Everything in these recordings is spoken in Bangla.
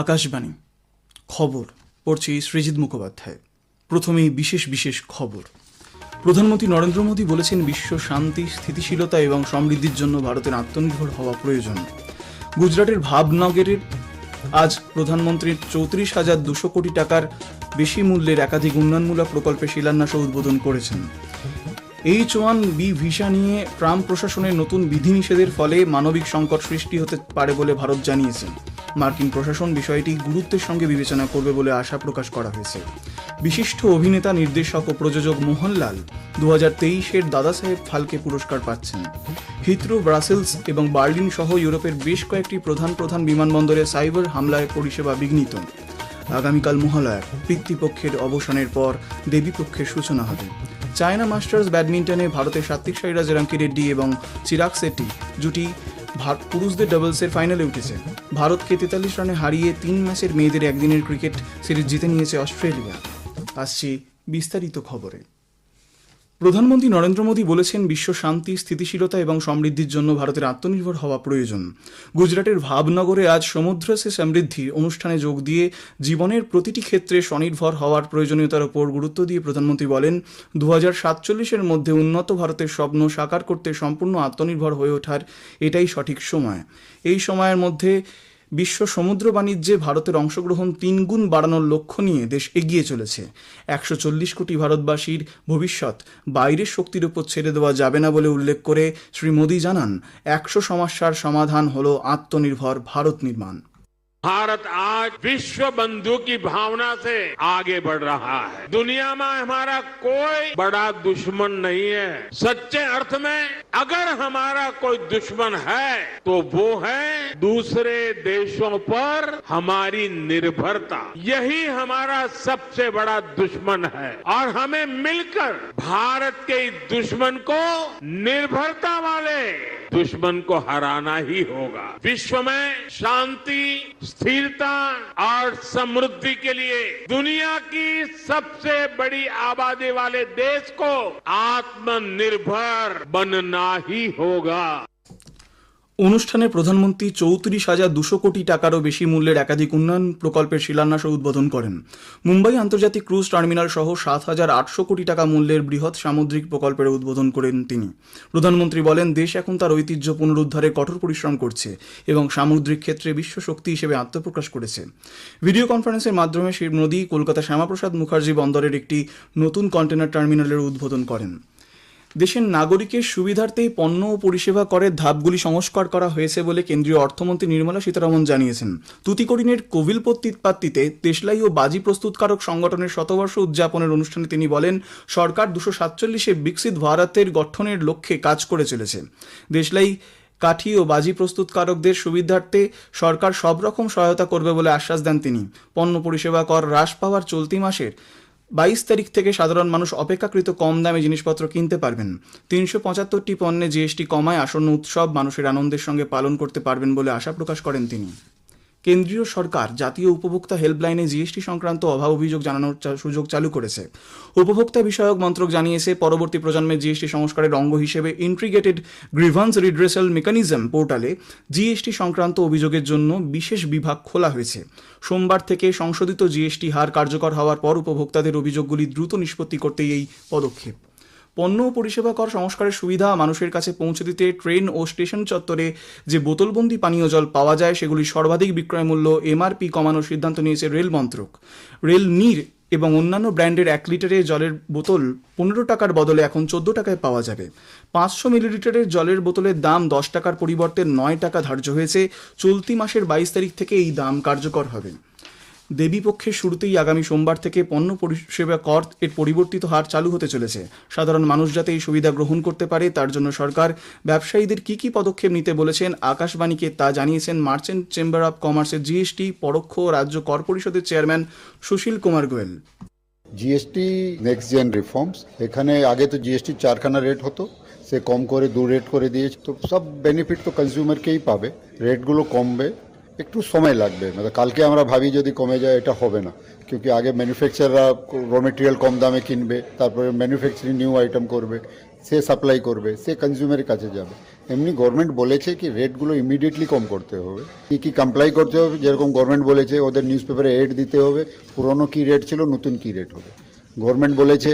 আকাশবাণী। খবর, পড়ছি সৃজিত মুখোপাধ্যায়। প্রথমেই বিশেষ বিশেষ খবর। প্রধানমন্ত্রী নরেন্দ্র মোদী বলেছেন, বিশ্ব শান্তি, স্থিতিশীলতা এবং সমৃদ্ধির জন্য ভারতের আত্মনির্ভর হওয়া প্রয়োজন। গুজরাটের ভাবনগরের আজ প্রধানমন্ত্রীর চৌত্রিশ হাজার দুশো কোটি টাকার বেশি মূল্যের একাধিক উন্নয়নমূলক প্রকল্পে শিলান্যাস উদ্বোধন করেছেন। এইচ ওয়ান বি ভিসা নিয়ে ট্রাম্প প্রশাসনের নতুন বিধিনিষেধের ফলে মানবিক সংকট সৃষ্টি হতে পারে বলে ভারত জানিয়েছে। মার্কিন প্রশাসন বিষয়টি গুরুত্বের সঙ্গে বিবেচনা করবে বলে আশা প্রকাশ করা হয়েছে। বিশিষ্ট অভিনেতা, নির্দেশক ও প্রযোজক মোহনলাল দু হাজার তেইশের দাদাসাহেব ফালকে পুরস্কার পাচ্ছেন। হিথ্রো, ব্রাসেলস এবং বার্লিন সহ ইউরোপের বেশ কয়েকটি প্রধান প্রধান বিমানবন্দরে সাইবার হামলায় পরিষেবা বিঘ্নিত। আগামীকাল মহালয়া পিতৃপক্ষের অবসানের পর দেবীপক্ষের সূচনা হবে। চায়না মাস্টার্স ব্যাডমিন্টনে ভারতের সাত্বিক সাইরাজ রাঙ্কি রেড্ডি এবং চিরাগ সেট্টি জুটি ভার- পুরুষদের ডাবলসের ফাইনালে উঠেছে। ভারতকে তেতাল্লিশ রানে হারিয়ে তিন ম্যাচের মেয়েদের একদিনের ক্রিকেট সিরিজ জিতে নিয়েছে অস্ট্রেলিয়া। আসছি বিস্তারিত খবরে। প্রধানমন্ত্রী নরেন্দ্র মোদী বলেছেন, বিশ্ব শান্তি, স্থিতিশীলতা এবং সমৃদ্ধির জন্য ভারতের আত্মনির্ভর হওয়া প্রয়োজন। গুজরাটের ভাবনগরে আজ সমুদ্র সে সমৃদ্ধি অনুষ্ঠানে যোগ দিয়ে জীবনের প্রতিটি ক্ষেত্রে স্বনির্ভর হওয়ার প্রয়োজনীয়তার উপর গুরুত্ব দিয়ে প্রধানমন্ত্রী বলেন দু হাজার সাতচল্লিশের মধ্যে উন্নত ভারতের স্বপ্ন সাকার করতে সম্পূর্ণ আত্মনির্ভর হয়ে ওঠার এটাই সঠিক সময়। এই সময়ের মধ্যে বিশ্ব সমুদ্র বাণিজ্যে ভারতের অংশগ্রহণ তিনগুণ বাড়ানোর লক্ষ্য নিয়ে দেশ এগিয়ে চলেছে। একশো চল্লিশ কোটি ভারতবাসীর ভবিষ্যৎ বাইরের শক্তির উপর ছেড়ে দেওয়া যাবে না বলে উল্লেখ করে শ্রী মোদী জানান, একশো সমস্যার সমাধান হল আত্মনির্ভর ভারত নির্মাণ। भारत आज विश्व बंधु की भावना से आगे बढ़ रहा है। दुनिया में हमारा कोई बड़ा दुश्मन नहीं है। सच्चे अर्थ में अगर हमारा कोई दुश्मन है तो वो है दूसरे देशों पर हमारी निर्भरता। यही हमारा सबसे बड़ा दुश्मन है। और हमें मिलकर भारत के इस दुश्मन को निर्भरता वाले दुश्मन को हराना ही होगा। विश्व में शांति, स्थिरता और समृद्धि के लिए दुनिया की सबसे बड़ी आबादी वाले देश को आत्मनिर्भर बनना ही होगा। অনুষ্ঠানে প্রধানমন্ত্রী চৌত্রিশ হাজার দুশো কোটি টাকারও বেশি মূল্যের একাধিক উন্নয়ন প্রকল্পের শিলান্যাস উদ্বোধন করেন। মুম্বাই আন্তর্জাতিক ক্রুজ টার্মিনাল সহ সাত হাজার আটশো কোটি টাকা মূল্যের বৃহৎ সামুদ্রিক প্রকল্পের উদ্বোধন করেন তিনি। প্রধানমন্ত্রী বলেন, দেশ এখন তার ঐতিহ্য পুনরুদ্ধারে কঠোর পরিশ্রম করছে এবং সামুদ্রিক ক্ষেত্রে বিশ্ব শক্তি হিসেবে আত্মপ্রকাশ করেছে। ভিডিও কনফারেন্সের মাধ্যমে শ্রী মোদী কলকাতা শ্যামাপ্রসাদ মুখার্জি বন্দরের একটি নতুন কন্টেনার টার্মিনালের উদ্বোধন করেন। দেশের নাগরিকের সুবিধার্থেই পণ্য ও পরিষেবা করের ধাপগুলি সংস্কার করা হয়েছে বলে কেন্দ্রীয় অর্থমন্ত্রী নির্মলা সীতারামন জানিয়েছেন। তুতিকোরিনের কোভিল পাত্তিতে দেশলাই ও বাজি প্রস্তুতকারক সংগঠনের শতবর্ষ উদযাপনের অনুষ্ঠানে তিনি বলেন, সরকার দুশো সাতচল্লিশে বিকশিত ভারতের গঠনের লক্ষ্যে কাজ করে চলেছে। দেশলাই, কাঠি ও বাজি প্রস্তুতকারকদের সুবিধার্থে সরকার সব রকম সহায়তা করবে বলে আশ্বাস দেন তিনি। পণ্য পরিষেবা কর হ্রাস পাওয়ার চলতি মাসের বাইশ তারিখ থেকে সাধারণ মানুষ অপেক্ষাকৃত কম দামে জিনিসপত্র কিনতে পারবেন। তিনশো পঁচাত্তরটি পণ্যে জিএসটি কমায় আসন্ন উৎসব মানুষের আনন্দের সঙ্গে পালন করতে পারবেন বলে আশা প্রকাশ করেন তিনি। কেন্দ্রীয় সরকার জাতীয় উপভোক্তা হেল্পলাইনে জিএসটি সংক্রান্ত অভাব অভিযোগ জানানোর সুযোগ চালু করেছে। উপভোক্তা বিষয়ক মন্ত্রক জানিয়েছে, পরবর্তী প্রজন্মের জিএসটি সংস্কারের অঙ্গ হিসেবে integrated grievance redressal mechanism portal GST সংক্রান্ত অভিযোগের জন্য বিশেষ বিভাগ খোলা হয়েছে। সোমবার থেকে সংশোধিত জিএসটি হার কার্যকর হওয়ার পর উপভোক্তাদের অভিযোগগুলি দ্রুত নিষ্পত্তি করতেই এই পদক্ষেপ। পণ্য ও পরিষেবা কর সংস্কারের সুবিধা মানুষের কাছে পৌঁছে দিতে ট্রেন ও স্টেশন চত্বরে যে বোতলবন্দি পানীয় জল পাওয়া যায়, সেগুলি সর্বাধিক বিক্রয় মূল্য এমআরপি কমানোর সিদ্ধান্ত নিয়েছে রেল মন্ত্রক। রেল নীর এবং অন্যান্য ব্র্যান্ডের এক লিটারের জলের বোতল পনেরো টাকার বদলে এখন চোদ্দ টাকায় পাওয়া যাবে। পাঁচশো মিলিলিটারের জলের বোতলের দাম দশ টাকার পরিবর্তে নয় টাকা ধার্য হয়েছে। চলতি মাসের বাইশ তারিখ থেকে এই দাম কার্যকর হবে। দেবীপক্ষের শুরুতেই আগামী সোমবার থেকে পণ্য পরিষেবা কর এর পরিবর্তিত হার চালু হতে চলেছে। সাধারণ মানুষ যাতে এই সুবিধা গ্রহণ করতে পারে, তার জন্য সরকার ব্যবসায়ীদের কি কি পদক্ষেপ নিতে বলেছেন আকাশবাণীকে তা জানিয়েছেন মার্চেন্ট চেম্বার অব কমার্সের জিএসটি পরোক্ষ রাজ্য কর পরিষদের chairman Sushil Kumar Goyal. GST next gen reforms এখানে আগে তো জিএসটি চারখানা রেট হতো, সে কম করে দু রেট করে দিয়েছে। তো সব বেনিফিট তো কনজিউমারকেই পাবে রেটগুলো কমবে। একটু সময় লাগবে মানে কালকে আমরা ভাবি যদি কমে যায় এটা হবে না क्योंकि আগে ম্যানুফ্যাকচাররা র মেটেরিয়াল কম দামে কিনবে তারপরে ম্যানুফ্যাকচারিং নিউ আইটেম করবে সে সাপ্লাই করবে সে কনজিউমারের কাছে যাবে এমনি গভর্নমেন্ট বলেছে কি রেটগুলো ইমিডিয়েটলি কম করতে হবে কি কি কমপ্লাই করতে হবে যেরকম গভর্নমেন্ট বলেছে ওদের নিউজ পেপারে এড দিতে হবে পুরনো কি রেট ছিল নতুন কি রেট হবে গভর্নমেন্ট বলেছে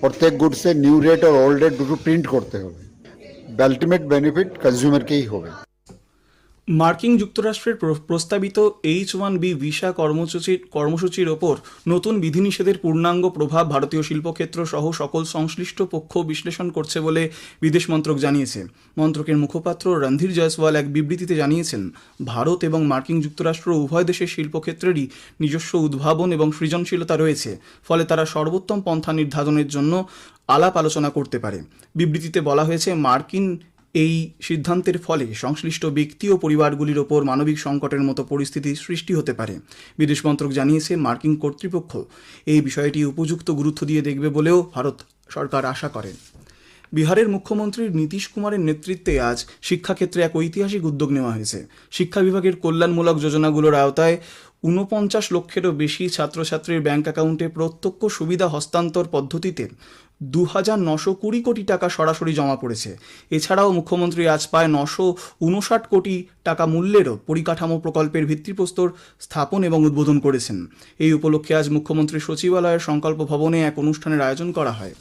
প্রত্যেক গুডসে নিউ রেট আর ওল্ড রেট দুটো প্রিন্ট করতে হবে আলটিমেট বেনিফিট কনজিউমারকেই হবে মার্কিন যুক্তরাষ্ট্রের প্র- প্রস্তাবিত এইচ ওয়ান বি ভিসা কর্মসূচির কর্মসূচির ওপর নতুন বিধিনিষেধের পূর্ণাঙ্গ প্রভাব ভারতীয় শিল্পক্ষেত্র সহ সকল সংশ্লিষ্ট পক্ষ বিশ্লেষণ করছে বলে বিদেশ মন্ত্রক জানিয়েছে। মন্ত্রকের মুখপাত্র রণধীর জয়সওয়াল এক বিবৃতিতে জানিয়েছেন, ভারত এবং মার্কিন যুক্তরাষ্ট্র উভয় দেশের শিল্পক্ষেত্রেরই নিজস্ব উদ্ভাবন এবং সৃজনশীলতা রয়েছে, ফলে তারা সর্বোত্তম পন্থা নির্ধারণের জন্য আলাপ আলোচনা করতে পারে। বিবৃতিতে বলা হয়েছে, মার্কিন এই সিদ্ধান্তের ফলে সংশ্লিষ্ট ব্যক্তি ও পরিবারগুলির ওপর মানবিক সংকটের মতো পরিস্থিতি সৃষ্টি হতে পারে। বিদেশ মন্ত্রক জানিয়েছে মার্কিন কর্তৃপক্ষ। এই বিষয়টি উপযুক্ত গুরুত্ব দিয়ে দেখবে বলেও ভারত সরকার আশা করে। বিহারের মুখ্যমন্ত্রী নীতিশ কুমারের নেতৃত্বে আজ শিক্ষাক্ষেত্রে এক ঐতিহাসিক উদ্যোগ নেওয়া হয়েছে। শিক্ষা বিভাগের কল্যাণমূলক যোজনাগুলোর আওতায় ঊনপঞ্চাশ লক্ষেরও বেশি ছাত্রছাত্রীর ব্যাংক অ্যাকাউন্টে প্রত্যক্ষ সুবিধা হস্তান্তর পদ্ধতিতে দু হাজার নশো কুড়ি কোটি টাকা সরাসরি জমা পড়েছে। এছাড়াও মুখ্যমন্ত্রী আজ প্রায় নশো উনষাট কোটি টাকা মূল্যেরও পরিকাঠামো প্রকল্পের ভিত্তিপ্রস্তর স্থাপন এবং উদ্বোধন করেছেন। এই উপলক্ষে আজ মুখ্যমন্ত্রী সচিবালয়ের সংকল্প ভবনে এক অনুষ্ঠানের আয়োজন করা হয়।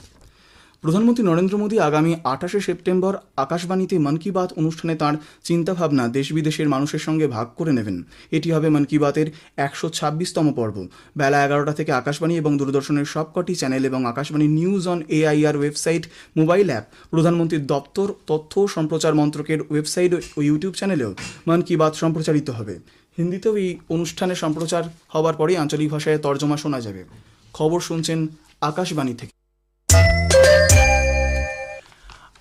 প্রধানমন্ত্রী নরেন্দ্র মোদী আগামী আঠাশে সেপ্টেম্বর আকাশবাণীতে মন কি বাত অনুষ্ঠানে তাঁর চিন্তাভাবনা দেশ বিদেশের মানুষের সঙ্গে ভাগ করে নেবেন। এটি হবে মন কি বাতের একশো ছাব্বিশতম পর্ব। বেলা এগারোটা থেকে আকাশবাণী এবং দূরদর্শনের সবকটি চ্যানেল এবং Akashvani news on AIR website, mobile app, প্রধানমন্ত্রীর দপ্তর, তথ্য সম্প্রচার মন্ত্রকের ওয়েবসাইট ও ইউটিউব চ্যানেলেও মন কি বাত সম্প্রচারিত হবে। হিন্দিতেও এই অনুষ্ঠানে সম্প্রচার হওয়ার পরেই আঞ্চলিক ভাষায় তর্জমা শোনা যাবে। খবর শুনছেন আকাশবাণী থেকে।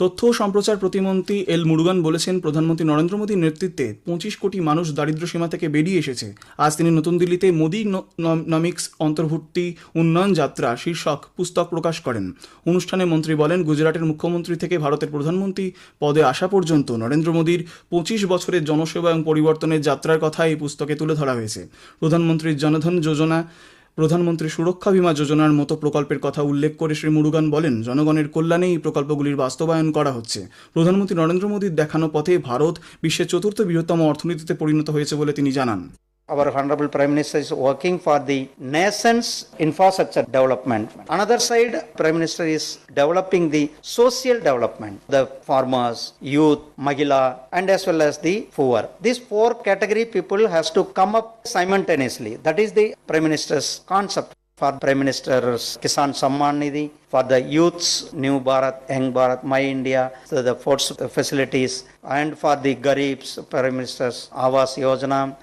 তথ্য ও সম্প্রচার প্রতিমন্ত্রী এল মুরুগান বলেছেন, প্রধানমন্ত্রী নরেন্দ্র মোদীর নেতৃত্বে পঁচিশ কোটি মানুষ দারিদ্র্য সীমা থেকে বেরিয়ে এসেছে। আজ তিনি নতুন দিল্লিতে মোদী নমিক্স অন্তর্ভুক্তি উন্নয়ন যাত্রা শীর্ষক পুস্তক প্রকাশ করেন। অনুষ্ঠানে মন্ত্রী বলেন, গুজরাটের মুখ্যমন্ত্রী থেকে ভারতের প্রধানমন্ত্রী পদে আসা পর্যন্ত নরেন্দ্র মোদীর পঁচিশ বছরের জনসেবা এবং পরিবর্তনের যাত্রার কথা এই পুস্তকে তুলে ধরা হয়েছে। প্রধানমন্ত্রীর জনধন যোজনা প্রধানমন্ত্রী সুরক্ষা বীমা যোজনার মতো প্রকল্পের কথা উল্লেখ করে শ্রী মুরুগান বলেন, জনগণের কল্যাণে এই প্রকল্পগুলির বাস্তবায়ন করা হচ্ছে। প্রধানমন্ত্রী নরেন্দ্র মোদীর দেখানো পথে ভারত বিশ্বের চতুর্থ বৃহত্তম অর্থনীতিতে পরিণত হয়েছে বলে তিনি জানান। Our Honorable Prime Minister is working for the nation's infrastructure development. Another side, Prime Minister is developing the social development, the farmers, youth, Mahila, and as well as the poor. These four category people has to come up simultaneously. That is the Prime Minister's concept. For Prime Minister's Kisan Samman Nidhi, for the youth's New Bharat, Young Bharat, My India, so the sports facilities, and for the Garibs, Prime Minister's Awas Yojana,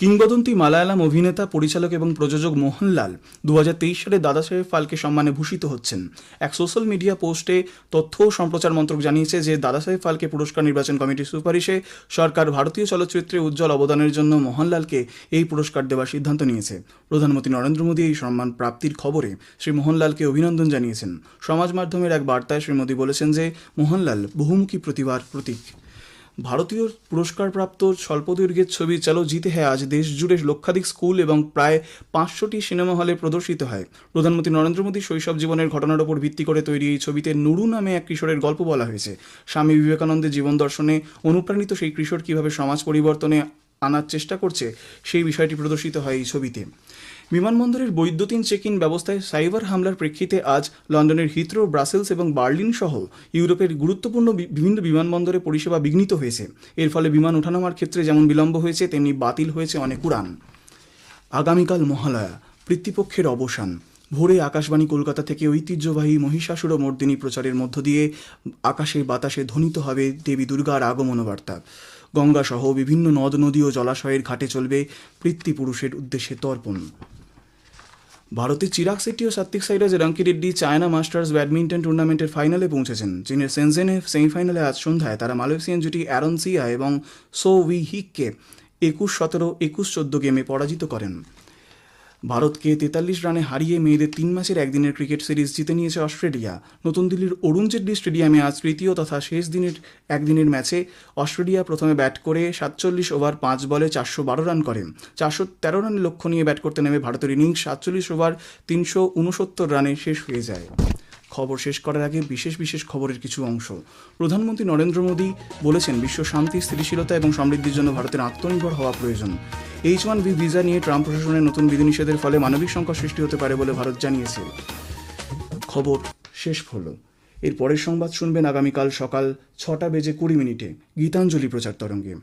কিংবদন্তি মালায়ালাম অভিনেতা, পরিচালক এবং প্রযোজক মোহনলাল দু হাজার তেইশ সালে দাদাসাহেব ফালকে সম্মানে ভূষিত হচ্ছেন। এক সোশ্যাল মিডিয়া পোস্টে তথ্য ও সম্প্রচার মন্ত্রক জানিয়েছে যে দাদাসাহেব ফালকে পুরস্কার নির্বাচন কমিটির সুপারিশে সরকার ভারতীয় চলচ্চিত্রে উজ্জ্বল অবদানের জন্য মোহনলালকে এই পুরস্কার দেওয়ার সিদ্ধান্ত নিয়েছে। প্রধানমন্ত্রী নরেন্দ্র মোদী এই সম্মান প্রাপ্তির খবরে শ্রী মোহনলালকে অভিনন্দন জানিয়েছেন। সমাজ মাধ্যমের এক বার্তায় শ্রী মোদী বলেছেন যে, মোহনলাল বহুমুখী প্রতিভার প্রতীক। ভারতীয় পুরস্কারপ্রাপ্ত স্বল্পদৈর্ঘ্যের ছবি চলো জিতে হ্যাঁ আজ দেশ জুড়ে লক্ষাধিক স্কুল এবং প্রায় পাঁচশোটি সিনেমা হলে প্রদর্শিত হয়। প্রধানমন্ত্রী নরেন্দ্র মোদী শৈশব জীবনের ঘটনার ওপর ভিত্তি করে তৈরি এই ছবিতে নুরু নামে এক কিশোরের গল্প বলা হয়েছে। স্বামী বিবেকানন্দের জীবন দর্শনে অনুপ্রাণিত সেই কিশোর কীভাবে সমাজ পরিবর্তনে আনার চেষ্টা করছে, সেই বিষয়টি প্রদর্শিত হয় এই ছবিতে। বিমানবন্দরের বৈদ্যুতিন চেক ইন ব্যবস্থায় সাইবার হামলার প্রেক্ষিতে আজ লন্ডনের হিথ্রো, ব্রাসেলস এবং বার্লিন সহ ইউরোপের গুরুত্বপূর্ণ বিভিন্ন বিমানবন্দরে পরিষেবা বিঘ্নিত হয়েছে। এর ফলে বিমান ওঠানামার ক্ষেত্রে যেমন বিলম্ব হয়েছে, তেমনি বাতিল হয়েছে অনেক উড়ান। আগামীকাল মহালয়া পিতৃপক্ষের অবসান। ভোরে আকাশবাণী কলকাতা থেকে ঐতিহ্যবাহী মহিষাসুর মর্দিনী প্রচারের মধ্য দিয়ে আকাশে বাতাসে ধ্বনিত হবে দেবী দুর্গার আগমন বার্তা। গঙ্গা সহ বিভিন্ন নদ, নদী ও জলাশয়ের ঘাটে চলবে পিতৃপুরুষের উদ্দেশ্যে তর্পণ। ভারতের চিরাগ শেট্টি ও Satwik Sairaj Rankireddy China masters badminton টুর্নামেন্টের ফাইনালে পৌঁছেছেন চীনের সেনজেনে সেমিফাইনালে আজ সন্ধ্যায় তারা মালয়েশিয়ান জুটি অ্যারন সিয়া এবং সো উই হিককে একুশ সতেরো, একুশ চোদ্দ গেমে পরাজিত করেন। ভারতকে তেতাল্লিশ রানে হারিয়ে মেয়েদের তিন ম্যাচের একদিনের ক্রিকেট সিরিজ জিতে নিয়েছে অস্ট্রেলিয়া। নতুন দিল্লির অরুণ জেটলি স্টেডিয়ামে আজ তৃতীয় তথা শেষ দিনের একদিনের ম্যাচে অস্ট্রেলিয়া প্রথমে ব্যাট করে সাতচল্লিশ ওভার, পাঁচ বলে চারশো বারো রান করে। চারশো তেরো রানের লক্ষ্য নিয়ে ব্যাট করতে নেমে ভারতের ইনিংস সাতচল্লিশ ওভার, তিনশো উনসত্তর রানে শেষ হয়ে যায়। খবর শেষ করার আগে বিশেষ বিশেষ খবরের কিছু অংশ। প্রধানমন্ত্রী নরেন্দ্র মোদী বলেছেন, বিশ্ব শান্তি, স্থিতিশীলতা এবং সমৃদ্ধির জন্য ভারতের আত্মনির্ভর হওয়া প্রয়োজন। এইচ ওয়ান বি ভিসা নিয়ে ট্রাম্প প্রশাসনের নতুন বিধিনিষেধের ফলে মানবিক সংকট সৃষ্টি হতে পারে বলে ভারত জানিয়েছে। খবর শেষ হলো। এর পরের সংবাদ শুনবেন আগামীকাল সকাল ছটা বেজে কুড়ি মিনিটে। গীতাঞ্জলি প্রচার তরঙ্গে।